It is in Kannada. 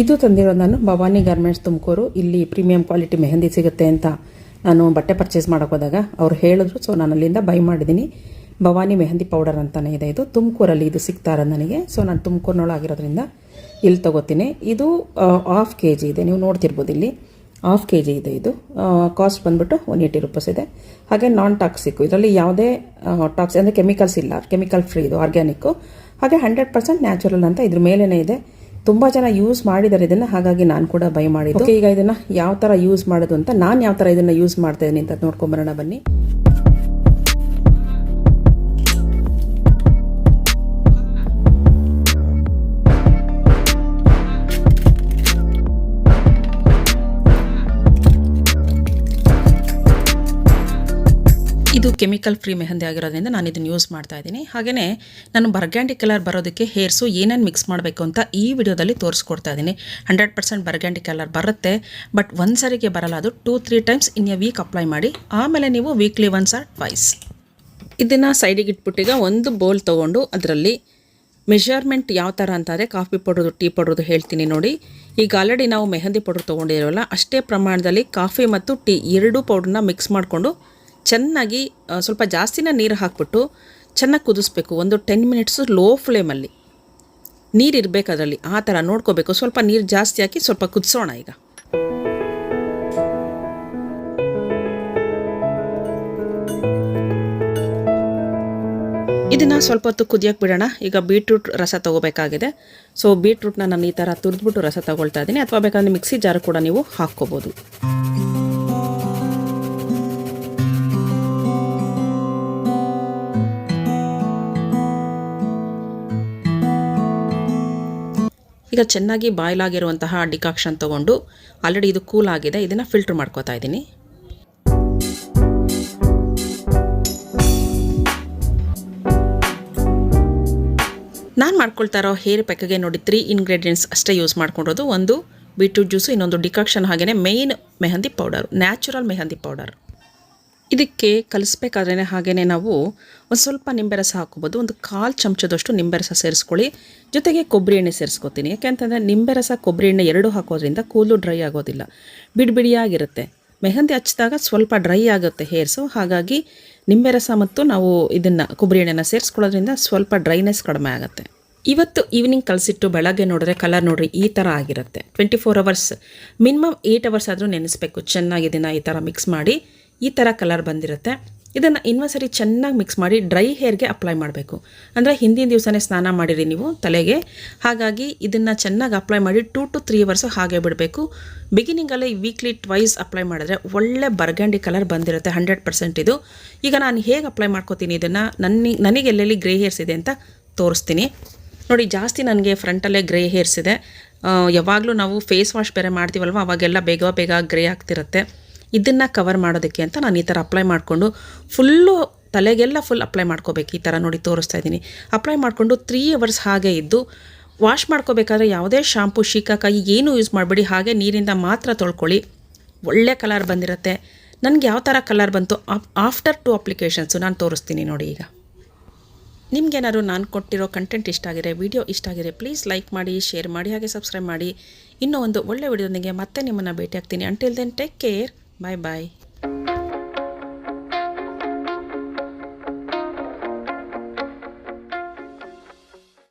ಇದು ತಂದಿರೋದು ನಾನು ಭವಾನಿ ಗಾರ್ಮೆಂಟ್ಸ್ ತುಮಕೂರು. ಇಲ್ಲಿ ಪ್ರೀಮಿಯಂ ಕ್ವಾಲಿಟಿ ಮೆಹಂದಿ ಸಿಗುತ್ತೆ ಅಂತ ನಾನು ಬಟ್ಟೆ ಪರ್ಚೇಸ್ ಮಾಡೋಕೆ ಹೋದಾಗ ಅವ್ರು ಹೇಳಿದ್ರು. ಸೊ ನಾನು ಅಲ್ಲಿಂದ ಬೈ ಮಾಡಿದ್ದೀನಿ ಭವಾನಿ ಮೆಹಂದಿ ಪೌಡರ್ ಅಂತಲೇ ಇದೆ ಇದು. ತುಮಕೂರಲ್ಲಿ ಇದು ಸಿಗ್ತಾ ಇರೋದು ನನಗೆ. ಸೊ ನಾನು ತುಮಕೂರಿನೊಳಗಿರೋದ್ರಿಂದ ಇಲ್ಲಿ ತಗೋತೀನಿ. ಇದು ಹಾಫ್ ಕೆ ಜಿ ಇದೆ. ನೀವು ನೋಡ್ತಿರ್ಬೋದು ಇಲ್ಲಿ. ಹಾಫ್ ಕೆ ಜಿ ಇದೆ. ಇದು ಕಾಸ್ಟ್ ಬಂದ್ಬಿಟ್ಟು ಒನ್ ಏಯ್ಟಿ ರುಪೀಸ್ ಇದೆ. ಹಾಗೆ ನಾನ್ ಟಾಕ್ಸಿಕ್ ಇದರಲ್ಲಿ ಯಾವುದೇ ಟಾಕ್ಸಿಕ್ ಅಂದರೆ ಕೆಮಿಕಲ್ಸ್ ಇಲ್ಲ. ಕೆಮಿಕಲ್ ಫ್ರೀ ಇದು ಆರ್ಗ್ಯಾನಿಕ್ಕು ಹಾಗೆ ಹಂಡ್ರೆಡ್ ಪರ್ಸೆಂಟ್ ನ್ಯಾಚುರಲ್ ಅಂತ ಇದ್ರ ಮೇಲೇ ಇದೆ. ತುಂಬ ಜನ ಯೂಸ್ ಮಾಡಿದ್ದಾರೆ. ಇದನ್ನ ಹಾಗಾಗಿ ನಾನು ಕೂಡ ಬೈ ಮಾಡಿದ್ದೆ. ಈಗ ಇದನ್ನ ಯಾವ ತರ ಯೂಸ್ ಮಾಡೋದು ಅಂತ ನಾನು ಯಾವ ತರ ಇದನ್ನ ಯೂಸ್ ಮಾಡ್ತಾ ಇದ್ದೀನಿ ಅಂತ ನೋಡ್ಕೊಂಬರೋಣ ಬನ್ನಿ. ಇದು ಕೆಮಿಕಲ್ ಫ್ರೀ ಮೆಹಂದಿ ಆಗಿರೋದ್ರಿಂದ ನಾನು ಇದನ್ನು ಯೂಸ್ ಮಾಡ್ತಾ ಇದ್ದೀನಿ. ಹಾಗೆಯೇ ನಾನು ಬರ್ಗ್ಯಾಂಡಿ ಕಲರ್ ಬರೋದಕ್ಕೆ ಹೇರ್ಸು ಏನೇನು ಮಿಕ್ಸ್ ಮಾಡಬೇಕು ಅಂತ ಈ ವಿಡಿಯೋದಲ್ಲಿ ತೋರಿಸ್ಕೊಡ್ತಾ ಇದ್ದೀನಿ. ಹಂಡ್ರೆಡ್ ಪರ್ಸೆಂಟ್ ಬರ್ಗ್ಯಾಂಡಿ ಕಲರ್ ಬರುತ್ತೆ ಬಟ್ ಒಂದು ಸರಿಗೆ ಬರಲ್ಲ, ಅದು two three times in a week apply ಮಾಡಿ. ಆಮೇಲೆ ನೀವು ವೀಕ್ಲಿ ಒನ್ಸ್ ಆರ್ ಟ್ವೈಸ್ ಇದನ್ನು ಸೈಡಿಗೆ ಇಟ್ಬಿಟ್ಟೀಗ ಒಂದು ಬೌಲ್ ತೊಗೊಂಡು ಅದರಲ್ಲಿ ಮೆಷರ್ಮೆಂಟ್ ಯಾವ ಥರ ಅಂತಂದರೆ ಕಾಫಿ ಪೌಡ್ರದು, ಟೀ ಪೌಡ್ರದು ಹೇಳ್ತೀನಿ ನೋಡಿ. ಈಗ ಆಲ್ರೆಡಿ ನಾವು ಮೆಹಂದಿ ಪೌಡ್ರ್ ತೊಗೊಂಡಿರೋಲ್ಲ, ಅಷ್ಟೇ ಪ್ರಮಾಣದಲ್ಲಿ ಕಾಫಿ ಮತ್ತು ಟೀ ಎರಡೂ ಪೌಡ್ರನ್ನ ಮಿಕ್ಸ್ ಮಾಡಿಕೊಂಡು ಚೆನ್ನಾಗಿ ಸ್ವಲ್ಪ ಜಾಸ್ತಿನ ನೀರು ಹಾಕ್ಬಿಟ್ಟು ಚೆನ್ನಾಗಿ ಕುದಿಸ್ಬೇಕು. ಒಂದು ಟೆನ್ ಮಿನಿಟ್ಸು ಲೋ ಫ್ಲೇಮಲ್ಲಿ ನೀರು ಇರಬೇಕು ಅದರಲ್ಲಿ. ಆ ಥರ ನೋಡ್ಕೋಬೇಕು. ಸ್ವಲ್ಪ ನೀರು ಜಾಸ್ತಿ ಹಾಕಿ ಸ್ವಲ್ಪ ಕುದಿಸೋಣ ಈಗ. ಇದನ್ನು ಸ್ವಲ್ಪ ಹೊತ್ತು ಕುದಿಯೋಕೆ ಬಿಡೋಣ. ಈಗ ಬೀಟ್ರೂಟ್ ರಸ ತಗೋಬೇಕಾಗಿದೆ. ಸೊ ಬೀಟ್ರೂಟ್ನ ನಾನು ಈ ಥರ ತುರಿದ್ಬಿಟ್ಟು ರಸ ತೊಗೊಳ್ತಾ ಇದ್ದೀನಿ. ಅಥವಾ ಬೇಕಾದ್ರೆ ಮಿಕ್ಸಿ ಜಾರು ಕೂಡ ನೀವು ಹಾಕ್ಕೋಬೋದು. ಈಗ ಚೆನ್ನಾಗಿ ಬಾಯ್ಲ್ ಆಗಿರುವಂತಹ ಡಿಕಾಕ್ಷನ್ ತೊಗೊಂಡು ಆಲ್ರೆಡಿ ಇದು ಕೂಲ್ ಆಗಿದೆ, ಇದನ್ನು ಫಿಲ್ಟರ್ ಮಾಡ್ಕೋತಾ ಇದ್ದೀನಿ. ನಾನು ಮಾಡ್ಕೊಳ್ತಾ ಇರೋ ಹೇರ್ ಪ್ಯಾಕಿಗೆ ನೋಡಿ ತ್ರೀ ಇಂಗ್ರೀಡಿಯೆಂಟ್ಸ್ ಅಷ್ಟೇ ಯೂಸ್ ಮಾಡ್ಕೊಂಡಿರೋದು. ಒಂದು ಬೀಟ್ರೂಟ್ ಜ್ಯೂಸು ಇನ್ನೊಂದು ಡಿಕಾಕ್ಷನ್ ಹಾಗೆಯೇ main mehndi powder natural mehndi powder ಇದಕ್ಕೆ ಕಲಿಸ್ಬೇಕಾದ್ರೆ ಹಾಗೆಯೇ ನಾವು ಒಂದು ಸ್ವಲ್ಪ ನಿಂಬೆ ರಸ ಹಾಕೋಬೋದು ಒಂದು ಕಾಲು ಚಮಚದಷ್ಟು ನಿಂಬೆ ರಸ ಸೇರಿಸ್ಕೊಳ್ಳಿ. ಜೊತೆಗೆ ಕೊಬ್ಬರಿ ಎಣ್ಣೆ ಸೇರಿಸ್ಕೊತೀನಿ. ಯಾಕೆಂತಂದರೆ ನಿಂಬೆ ರಸ ಕೊಬ್ಬರಿ ಎಣ್ಣೆ ಎರಡೂ ಹಾಕೋದ್ರಿಂದ ಕೂದಲು ಡ್ರೈ ಆಗೋದಿಲ್ಲ. ಬಿಡಿ ಬಿಡಿಯಾಗಿರುತ್ತೆ. ಮೆಹಂದಿ ಹಚ್ಚಿದಾಗ ಸ್ವಲ್ಪ ಡ್ರೈ ಆಗುತ್ತೆ ಹೇರ್ಸು ಹಾಗಾಗಿ ನಿಂಬೆ ರಸ ಮತ್ತು ನಾವು ಇದನ್ನು ಕೊಬ್ಬರಿ ಎಣ್ಣೆನ ಸೇರಿಸ್ಕೊಳ್ಳೋದ್ರಿಂದ ಸ್ವಲ್ಪ ಡ್ರೈನೆಸ್ ಕಡಿಮೆ ಆಗುತ್ತೆ. ಇವತ್ತು ಈವ್ನಿಂಗ್ ಕಲಸಿಟ್ಟು ಬೆಳಗ್ಗೆ ನೋಡಿದ್ರೆ ಕಲರ್ ನೋಡ್ರಿ ಈ ಥರ ಆಗಿರುತ್ತೆ. Twenty four hours minimum eight hours ಆದರೂ ನೆನೆಸ್ಬೇಕು. ಚೆನ್ನಾಗಿ ಈ ಥರ ಮಿಕ್ಸ್ ಮಾಡಿ. ಈ ಥರ ಕಲರ್ ಬಂದಿರುತ್ತೆ. ಇದನ್ನು ಇನ್ನೊಂದ್ಸರಿ ಚೆನ್ನಾಗಿ ಮಿಕ್ಸ್ ಮಾಡಿ ಡ್ರೈ ಹೇರ್ಗೆ ಅಪ್ಲೈ ಮಾಡಬೇಕು. ಅಂದರೆ ಹಿಂದಿನ ದಿವಸನೇ ಸ್ನಾನ ಮಾಡಿರಿ ನೀವು ತಲೆಗೆ. ಹಾಗಾಗಿ ಇದನ್ನು ಚೆನ್ನಾಗಿ ಅಪ್ಲೈ ಮಾಡಿ ಟೂ ಟು ತ್ರೀ ಅವರ್ಸ್ ಹಾಗೆ ಬಿಡಬೇಕು. ಬಿಗಿನಿಂಗಲ್ಲೇ ವೀಕ್ಲಿ ಟ್ವೈಸ್ ಅಪ್ಲೈ ಮಾಡಿದ್ರೆ ಒಳ್ಳೆ ಬರ್ಗಂಡಿ ಕಲರ್ ಬಂದಿರುತ್ತೆ ಹಂಡ್ರೆಡ್ ಪರ್ಸೆಂಟ್ ಇದು. ಈಗ ನಾನು ಹೇಗೆ ಅಪ್ಲೈ ಮಾಡ್ಕೋತೀನಿ ಇದನ್ನು? ನನ್ನ, ನನಗೆ ಎಲ್ಲೆಲ್ಲಿ ಗ್ರೇ ಹೇರ್ಸ್ ಇದೆ ಅಂತ ತೋರಿಸ್ತೀನಿ. ನೋಡಿ, ಜಾಸ್ತಿ ನನಗೆ ಫ್ರಂಟಲ್ಲೇ ಗ್ರೇ ಹೇರ್ಸ್ ಇದೆ. ಯಾವಾಗಲೂ ನಾವು ಫೇಸ್ ವಾಶ್ ಬೇರೆ ಮಾಡ್ತೀವಲ್ವ? ಅವಾಗೆಲ್ಲ ಬೇಗ ಬೇಗ ಗ್ರೇ ಆಗ್ತಿರುತ್ತೆ. ಇದನ್ನು ಕವರ್ ಮಾಡೋದಕ್ಕೆ ಅಂತ ನಾನು ಈ ಥರ ಅಪ್ಲೈ ಮಾಡಿಕೊಂಡು ಫುಲ್ಲು ತಲೆಗೆಲ್ಲ ಫುಲ್ ಅಪ್ಲೈ ಮಾಡ್ಕೋಬೇಕು ಈ ಥರ ನೋಡಿ ತೋರಿಸ್ತಾ ಇದ್ದೀನಿ. ಅಪ್ಲೈ ಮಾಡಿಕೊಂಡು ತ್ರೀ ಅವರ್ಸ್ ಹಾಗೆ ಇದ್ದು ವಾಶ್ ಮಾಡ್ಕೋಬೇಕಾದ್ರೆ ಯಾವುದೇ ಶಾಂಪು ಶೀಕಾಕಾಯಿ ಏನೂ ಯೂಸ್ ಮಾಡಬೇಡಿ. ಹಾಗೆ ನೀರಿಂದ ಮಾತ್ರ ತೊಳ್ಕೊಳ್ಳಿ. ಒಳ್ಳೆ ಕಲರ್ ಬಂದಿರುತ್ತೆ. ನನಗೆ ಯಾವ ಥರ ಕಲರ್ ಬಂತು? ಆಫ್ಟರ್ ಟು ಅಪ್ಲಿಕೇಶನ್ಸು ನಾನು ತೋರಿಸ್ತೀನಿ ನೋಡಿ ಈಗ. ನಿಮ್ಗೇನಾದ್ರು ನಾನು ಕೊಟ್ಟಿರೋ ಕಂಟೆಂಟ್ ಇಷ್ಟ ಆಗಿದೆ ವಿಡಿಯೋ ಇಷ್ಟ ಆಗಿದೆ ಪ್ಲೀಸ್ ಲೈಕ್ ಮಾಡಿ ಶೇರ್ ಮಾಡಿ, ಹಾಗೆ ಸಬ್ಸ್ಕ್ರೈಬ್ ಮಾಡಿ. ಇನ್ನೂ ಒಂದು ಒಳ್ಳೆ ವಿಡಿಯೋದೊಂದಿಗೆ ಮತ್ತೆ ನಿಮ್ಮನ್ನು ಭೇಟಿ ಆಗ್ತೀನಿ until then take care Bye-bye.